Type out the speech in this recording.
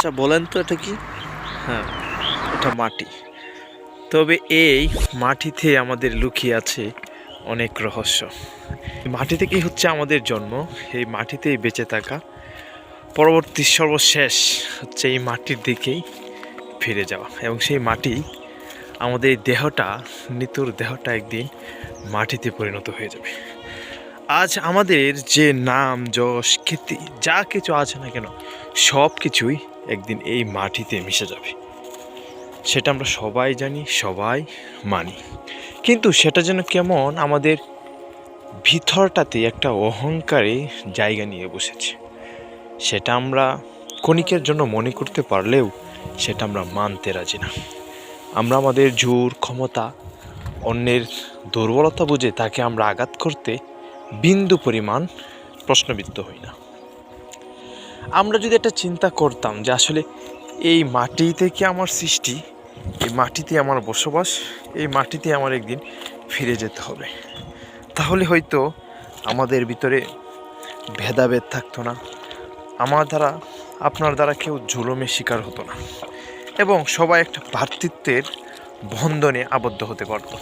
আচ্ছা বলেন তো এটা কি? হ্যাঁ এটা মাটি। তবে এই মাটিতে আমাদের লুকিয়ে আছে অনেক রহস্য। মাটি থেকেই হচ্ছে আমাদের জন্ম, এই মাটিতেই বেঁচে থাকা। পরবর্তী সর্বশেষ হচ্ছে এই মাটির দিকেই ফিরে যাওয়া। এবং সেই মাটি আমাদের এই দেহটা, নিতুর দেহটা একদিন মাটিতে পরিণত হয়ে যাবে। আজ আমাদের যে নাম, যশ খ্যাতি যা কিছু আছে না কেন সব কিছুই একদিন এই মাটিতে মিশে যাবে। সেটা আমরা সবাই জানি, সবাই মানি। কিন্তু সেটা যেন কেমন, আমাদের ভিতরটাতে একটা অহংকারে জায়গা নিয়ে বসেছে। সেটা আমরা ক্ষণিকের জন্য মনে করতে পারলেও সেটা আমরা মানতে রাজি না। আমরা আমাদের জোর, ক্ষমতা, অন্যের দুর্বলতা বুঝে তাকে আমরা আঘাত করতে বিন্দু পরিমাণ প্রশ্নবিদ্ধ হই না। আমরা যদি একটা চিন্তা করতাম যে আসলে এই মাটি থেকে আমার সৃষ্টি, এই মাটিতে আমার বসবাস, এই মাটিতে আমার একদিন ফিরে যেতে হবে। তাহলে হয়তো আমাদের ভিতরে ভেদাভেদ থাকতো না, আমার দ্বারা, আপনার দ্বারা কেউ জুলুমের শিকার হতো না এবং সবাই একটা ভ্রাতৃত্বের বন্ধনে আবদ্ধ হতে পারতো।